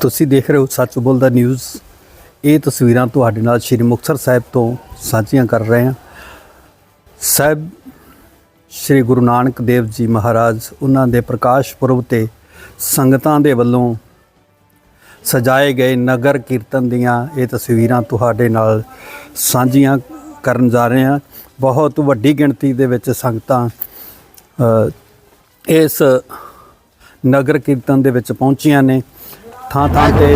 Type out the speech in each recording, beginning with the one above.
ਤੁਸੀਂ ਦੇਖ ਰਹੇ ਹੋ ਸੱਚ ਬੋਲਦਾ ਨਿਊਜ਼। ਇਹ ਤਸਵੀਰਾਂ ਤੁਹਾਡੇ ਨਾਲ ਸ਼੍ਰੀ ਮੁਕਤਸਰ ਸਾਹਿਬ ਤੋਂ ਸਾਂਝੀਆਂ ਕਰ ਰਹੇ ਹਾਂ। ਸਾਹਿਬ, ਸ਼੍ਰੀ ਗੁਰੂ ਨਾਨਕ ਦੇਵ ਜੀ ਮਹਾਰਾਜ, ਉਹਨਾਂ ਦੇ ਪ੍ਰਕਾਸ਼ ਪੁਰਬ ਤੇ ਸੰਗਤਾਂ ਦੇ ਵੱਲੋਂ ਸਜਾਏ ਗਏ ਨਗਰ ਕੀਰਤਨ ਦੀਆਂ ਇਹ ਤਸਵੀਰਾਂ ਤੁਹਾਡੇ ਨਾਲ ਸਾਂਝੀਆਂ ਕਰਨ ਜਾ ਰਹੇ ਹਾਂ। ਬਹੁਤ ਵੱਡੀ ਗਿਣਤੀ ਦੇ ਵਿੱਚ ਸੰਗਤਾਂ ਇਸ ਨਗਰ ਕੀਰਤਨ ਦੇ ਵਿੱਚ ਪਹੁੰਚੀਆਂ ਨੇ। ਥਾਂ ਥਾਂ ਤੇ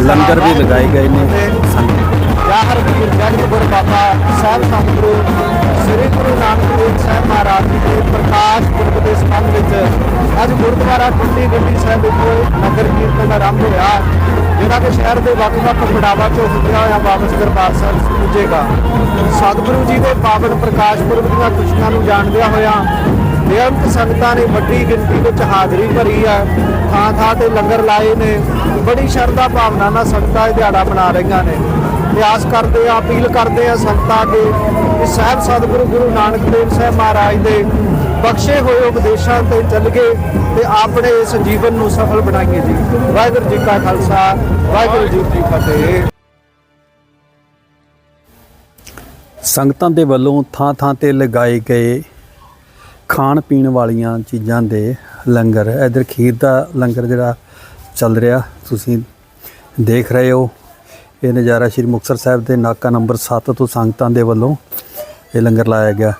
ਲੰਗਰ ਵੀ ਲਗਾਏ ਗਏ ਨੇ। ਸੰਗਤ ਜਾਹਰ ਵੀਰ ਜਗਤ ਗੁਰ ਬਾਬਾ ਸਾਹਿਬ ਸਤਿਗੁਰੂ ਸ੍ਰੀ ਗੁਰੂ ਨਾਨਕ ਦੇਵ ਸਾਹਿਬ ਮਹਾਰਾਜ ਜੀ ਦੇ ਪ੍ਰਕਾਸ਼ ਪੁਰਬ ਦੇ ਸੰਬੰਧ ਵਿੱਚ ਅੱਜ ਗੁਰਦੁਆਰਾ ਟੁੱਟੀ ਗੱਡੀ ਸਾਹਿਬ ਵਿਖੇ ਨਗਰ ਕੀਰਤਨ ਦਾ ਆਰੰਭ ਹੋਇਆ, ਜਿਹੜਾ ਕਿ ਸ਼ਹਿਰ ਦੇ ਵੱਖ-ਵੱਖ ਪੜਾਵਾਂ ਚੋਂ ਹੁੰਦਿਆ ਹੋਇਆ ਵਾਪਸ ਦਰਬਾਰ ਸਾਹਿਬ ਪੁੱਜੇਗਾ। ਸਤਿਗੁਰੂ ਜੀ ਦੇ ਪਾਵਨ ਪ੍ਰਕਾਸ਼ ਪੁਰਬ ਦੀਆਂ ਖੁਸ਼ੀਆਂ ਨੂੰ ਜਾਣਦਿਆਂ ਹੋਇਆਂ ਬੇਅੰਤ ਸੰਗਤਾਂ ਨੇ ਵੱਡੀ ਗਿਣਤੀ ਵਿੱਚ ਹਾਜ਼ਰੀ ਭਰੀ ਹੈ ਥਾਂ ਥਾਂ ਤੇ ਲੰਗਰ ਲਾਏ ਨੇ। ਬੜੀ ਸ਼ਰਧਾ ਭਾਵਨਾ ਨਾਲ ਸੰਗਤਾਂ ਇਹ ਦਿਹਾੜਾ ਮਨਾ ਰਹੀਆਂ ਨੇ। ਅਭਿਆਸ ਕਰਦੇ ਆ, ਅਪੀਲ ਕਰਦੇ ਆ ਸੰਗਤਾਂ ਅੱਗੇ ਕਿ ਸਾਹਿਬ ਸਤਿਗੁਰੂ ਗੁਰੂ ਨਾਨਕ ਦੇਵ ਸਾਹਿਬ ਮਹਾਰਾਜ ਦੇ ਬਖਸ਼ੇ ਹੋਏ ਉਪਦੇਸ਼ਾਂ ਤੇ ਚੱਲ ਕੇ ਤੇ ਆਪਣੇ ਇਸ ਜੀਵਨ ਨੂੰ ਸਫਲ ਬਣਾਈਏ ਜੀ। ਵਾਹਿਗੁਰੂ ਜੀ ਕਾ ਖਾਲਸਾ, ਵਾਹਿਗੁਰੂ ਜੀ ਕੀ ਫਤਿਹ। ਸੰਗਤਾਂ ਦੇ ਵੱਲੋਂ ਥਾਂ ਥਾਂ ਤੇ ਲਗਾਏ ਗਏ ਖਾਣ ਪੀਣ ਵਾਲੀਆਂ ਚੀਜ਼ਾਂ ਦੇ ਲੰਗਰ, ਇਧਰ ਖੀਰ ਦਾ ਲੰਗਰ ਜਿਹੜਾ ਚੱਲ ਰਿਹਾ, ਤੁਸੀਂ ਦੇਖ ਰਹੇ ਹੋ। ਇਹ ਨਜ਼ਾਰਾ ਸ਼੍ਰੀ ਮੁਕਤਸਰ ਸਾਹਿਬ ਦੇ ਨਾਕਾ ਨੰਬਰ 7 ਤੋਂ ਸੰਗਤਾਂ ਦੇ ਵੱਲੋਂ ਇਹ ਲੰਗਰ ਲਾਇਆ ਗਿਆ।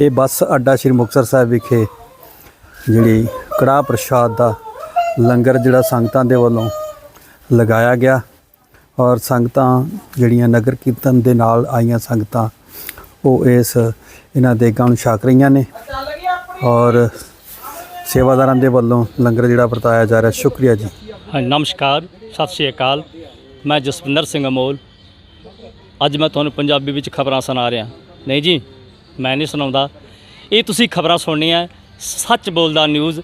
ਇਹ ਬੱਸ ਅੱਡਾ ਸ਼੍ਰੀ ਮੁਕਤਸਰ ਸਾਹਿਬ ਵਿਖੇ ਜਿਹੜੀ ਕੜਾਹ ਪ੍ਰਸ਼ਾਦ ਦਾ ਲੰਗਰ ਜਿਹੜਾ ਸੰਗਤਾਂ ਦੇ ਵੱਲੋਂ ਲਗਾਇਆ ਗਿਆ ਔਰ ਸੰਗਤਾਂ ਜਿਹੜੀਆਂ ਨਗਰ ਕੀਰਤਨ ਦੇ ਨਾਲ ਆਈਆਂ ਸੰਗਤਾਂ, ਉਹ ਇਸ ਇਹਨਾਂ ਦੇਗਾਂ ਨੂੰ ਛਕ ਰਹੀਆਂ ਨੇ। ਔਰ ਸੇਵਾਦਾਰਾਂ ਦੇ ਵੱਲੋਂ ਲੰਗਰ ਜਿਹੜਾ ਵਰਤਾਇਆ ਜਾ ਰਿਹਾ, ਸ਼ੁਕਰੀਆ ਜੀ। ਹਾਂ ਨਮਸਕਾਰ, ਸਤਿ ਸ਼੍ਰੀ ਅਕਾਲ। ਮੈਂ ਜਸਵਿੰਦਰ ਸਿੰਘ ਅਮੋਲ। ਅੱਜ ਮੈਂ ਤੁਹਾਨੂੰ ਪੰਜਾਬੀ ਵਿੱਚ ਖਬਰਾਂ ਸੁਣਾ ਰਿਹਾ। ਨਹੀਂ ਜੀ, ਮੈਂ ਨਹੀਂ ਸੁਣਾਉਂਦਾ। ਇਹ ਤੁਸੀਂ ਖਬਰਾਂ ਸੁਣਨੀਆਂ ਸੱਚ ਬੋਲਦਾ ਨਿਊਜ਼,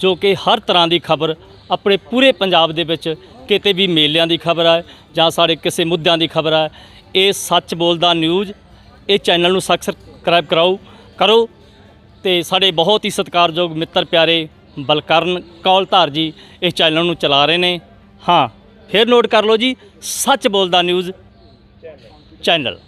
ਜੋ ਕਿ ਹਰ ਤਰ੍ਹਾਂ ਦੀ ਖਬਰ ਆਪਣੇ ਪੂਰੇ ਪੰਜਾਬ ਦੇ ਵਿੱਚ ਕਿਤੇ ਵੀ ਮੇਲਿਆਂ ਦੀ ਖਬਰ ਹੈ ਜਾਂ ਸਾਡੇ ਕਿਸੇ ਮੁੱਦਿਆਂ ਦੀ ਖਬਰ ਹੈ। ਇਹ ਸੱਚ ਬੋਲਦਾ ਨਿਊਜ਼, ਇਹ ਚੈਨਲ ਨੂੰ ਸਬਸਕ੍ਰਾਈਬ ਕਰਾਓ, ਕਰੋ। ਤੇ ਸਾਡੇ ਬਹੁਤ ਹੀ ਸਤਿਕਾਰਯੋਗ ਮਿੱਤਰ ਪਿਆਰੇ ਬਲਕਰਨ ਕੌਲਧਾਰ ਜੀ ਇਸ ਚੈਨਲ ਨੂੰ ਚਲਾ ਰਹੇ ਨੇ। ਹਾਂ, ਫਿਰ ਨੋਟ ਕਰ ਲਓ ਜੀ, ਸੱਚ ਬੋਲਦਾ ਨਿਊਜ਼ ਚੈਨਲ